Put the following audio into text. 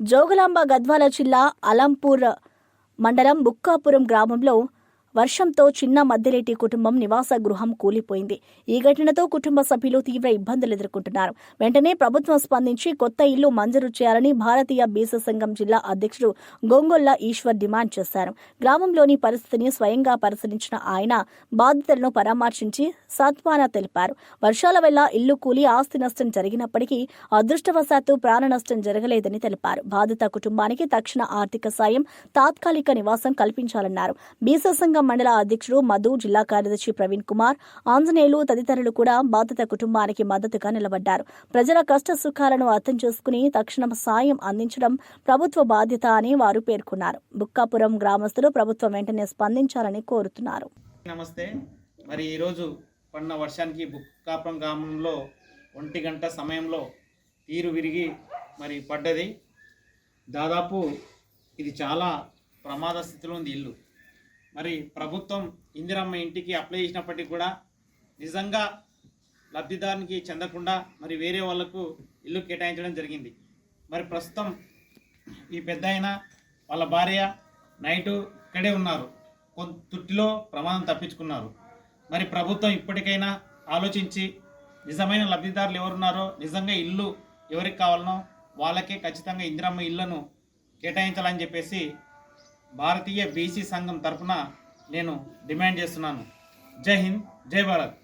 జోగులాంబ గద్వాల జిల్లా అలంపూర్ మండలం బుక్కాపురం గ్రామంలో వర్షంతో చిన్న మద్దెలేటి కుటుంబం నివాస గృహం కూలిపోయింది. ఈ ఘటనతో కుటుంబ సభ్యులు తీవ్ర ఇబ్బందులు ఎదుర్కొంటున్నారు. వెంటనే ప్రభుత్వం స్పందించి కొత్త ఇల్లు మంజూరు చేయాలని భారతీయ బీస సంఘం జిల్లా అధ్యక్షుడు గొంగొల్ల ఈశ్వర్ డిమాండ్ చేశారు. గ్రామంలోని పరిస్థితిని స్వయంగా పరిశీలించిన ఆయన బాధితులను పరామర్శించి సత్వాన తెలిపారు. వర్షాల వల్ల ఇల్లు కూలి ఆస్తి నష్టం జరిగినప్పటికీ అదృష్టవశాత్తు ప్రాణ నష్టం జరగలేదని తెలిపారు. బాధిత కుటుంబానికి తక్షణ ఆర్థిక సాయం తాత్కాలిక నివాసం కల్పించాలన్నారు. బీస సంఘం మండల అధ్యక్షుడు మధు జిల్లా కార్యదర్శి ప్రవీణ్ కుమార్ ఆంజనేయులు తదితరులు కూడా బాధిత కుటుంబానికి మద్దతుగా నిలబడ్డారు. ప్రజల కష్ట సుఖాలను అర్థం చేసుకుని తక్షణ సాయం అందించడం ప్రభుత్వ బాధ్యత అని వారు పేర్కొన్నారు. బుక్కాపురం గ్రామస్తులు ప్రభుత్వం వెంటనే స్పందించాలని కోరుతున్నారు. నమస్తే. మరి ఈరోజు పడిన వర్షానికి బుక్కాపురం గ్రామంలో ఒంటి గంట సమయంలో తీరు విరిగి మరి పడ్డది. దాదాపు ఇది చాలా ప్రమాద స్థితిలో ఉంది ఇల్లు. మరి ప్రభుత్వం ఇందిరమ్మ ఇంటికి అప్లై చేసినప్పటికీ కూడా నిజంగా లబ్ధిదారునికి చెందకుండా మరి వేరే వాళ్ళకు ఇల్లు కేటాయించడం జరిగింది. మరి ప్రస్తుతం ఈ పెద్ద వాళ్ళ భార్య నైటు ఇక్కడే ఉన్నారు. కొంత తుట్టిలో ప్రమాదం తప్పించుకున్నారు. మరి ప్రభుత్వం ఇప్పటికైనా ఆలోచించి నిజమైన లబ్ధిదారులు ఎవరున్నారో నిజంగా ఇల్లు ఎవరికి కావాలనో వాళ్ళకే ఖచ్చితంగా ఇందిరమ్మ ఇళ్ళను కేటాయించాలని చెప్పేసి భారతీయ బీసీ సంఘం తరఫున నేను డిమాండ్ చేస్తున్నాను. జై హింద్ జై భారత్.